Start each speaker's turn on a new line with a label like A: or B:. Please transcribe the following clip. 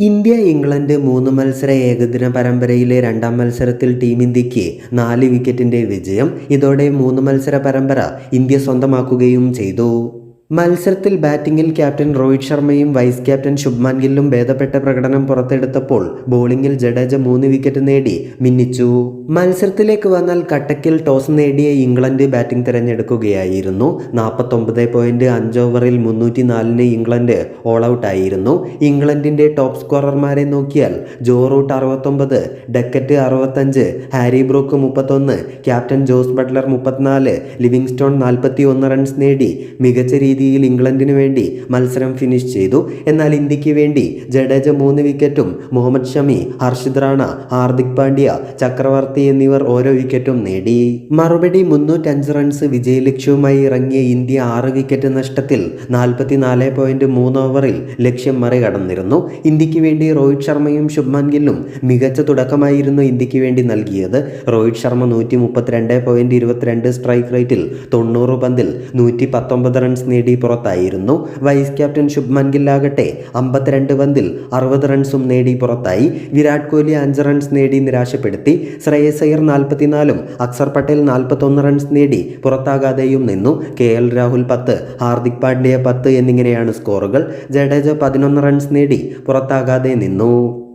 A: India England മൂന്ന് മത്സര ഏകദിന പരമ്പരയിലെ രണ്ടാം മത്സരത്തിൽ ടീം ഇന്ത്യയ്ക്ക് നാല് വിക്കറ്റിന്റെ വിജയം. ഇതോടെ മൂന്ന് മത്സര പരമ്പര ഇന്ത്യ സ്വന്തമാക്കുകയും ചെയ്തു. മത്സരത്തിൽ ബാറ്റിംഗിൽ ക്യാപ്റ്റൻ രോഹിത് ശർമ്മയും വൈസ് ക്യാപ്റ്റൻ ശുഭ്മാൻ ഗില്ലും ഭേദപ്പെട്ട പ്രകടനം പുറത്തെടുത്തപ്പോൾ ബോളിംഗിൽ ജഡേജ മൂന്ന് വിക്കറ്റ് നേടി മിന്നിച്ചു. മത്സരത്തിലേക്ക് വന്നാൽ കട്ടക്കിൽ ടോസ് നേടിയ ഇംഗ്ലണ്ട് ബാറ്റിംഗ് തിരഞ്ഞെടുക്കുകയായിരുന്നു. നാൽപ്പത്തൊമ്പത് പോയിന്റ് അഞ്ച് ഓവറിൽ മുന്നൂറ്റി നാലിന് ഇംഗ്ലണ്ട് ഓൾ ഔട്ടായിരുന്നു ഇംഗ്ലണ്ടിന്റെ ടോപ്പ് സ്കോറർമാരെ നോക്കിയാൽ ജോ റൂട്ട് അറുപത്തൊമ്പത് ഡക്കറ്റ് അറുപത്തഞ്ച് ഹാരി ബ്രൂക്ക് മുപ്പത്തൊന്ന് ക്യാപ്റ്റൻ ജോസ് ബട്ട്ലർ മുപ്പത്തിനാല് ലിവിങ്സ്റ്റോൺ നാൽപ്പത്തി ഒന്ന് റൺസ് നേടി മികച്ച ഇംഗ്ലണ്ടിന് വേണ്ടി മത്സരം ഫിനിഷ് ചെയ്തു. എന്നാൽ ഇന്ത്യയ്ക്ക് വേണ്ടി ജഡേജ മൂന്ന് വിക്കറ്റും മുഹമ്മദ് ഷമി ഹർഷിദ് റാണ ഹാർദിക് പാണ്ഡ്യ ചക്രവർത്തി എന്നിവർ ഓരോ വിക്കറ്റും നേടി. മറുപടി മുന്നൂറ്റഞ്ച് റൺസ് വിജയലക്ഷ്യവുമായി ഇറങ്ങിയ ഇന്ത്യ ആറ് വിക്കറ്റ് നഷ്ടത്തിൽ നാൽപ്പത്തിനാല് പോയിന്റ് മൂന്ന് ഓവറിൽ ലക്ഷ്യം മറികടന്നിരുന്നു. ഇന്ത്യയ്ക്ക് വേണ്ടി രോഹിത് ശർമ്മയും ശുഭ്മാൻ ഗില്ലും മികച്ച തുടക്കമായിരുന്നു ഇന്ത്യയ്ക്ക് വേണ്ടി നൽകിയത്. രോഹിത് ശർമ്മ നൂറ്റി മുപ്പത്തിരണ്ട് പോയിന്റ് ഇരുപത്തിരണ്ട് സ്ട്രൈക്ക് റേറ്റിൽ തൊണ്ണൂറ് പന്തിൽ നൂറ്റി പത്തൊമ്പത് റൺസ് നേടി. പുറത്തായിരുന്നു. വൈസ് ക്യാപ്റ്റൻ ശുഭ്മൻ ഗില്ലാകട്ടെ അമ്പത്തിരണ്ട് പന്തിൽ അറുപത് റൺസും നേടി പുറത്തായി. വിരാട് കോഹ്ലി അഞ്ച് റൺസ് നേടി നിരാശപ്പെടുത്തി. ശ്രേയസ് അയ്യർ നാൽപ്പത്തിനാലും അക്സർ പട്ടേൽ നാൽപ്പത്തൊന്ന് റൺസ് നേടി പുറത്താകാതെയും നിന്നു. കെ എൽ രാഹുൽ പത്ത് ഹാർദിക് പാണ്ഡ്യ പത്ത് എന്നിങ്ങനെയാണ് സ്കോറുകൾ. ജഡേജ പതിനൊന്ന് റൺസ് നേടി പുറത്താകാതെ നിന്നു.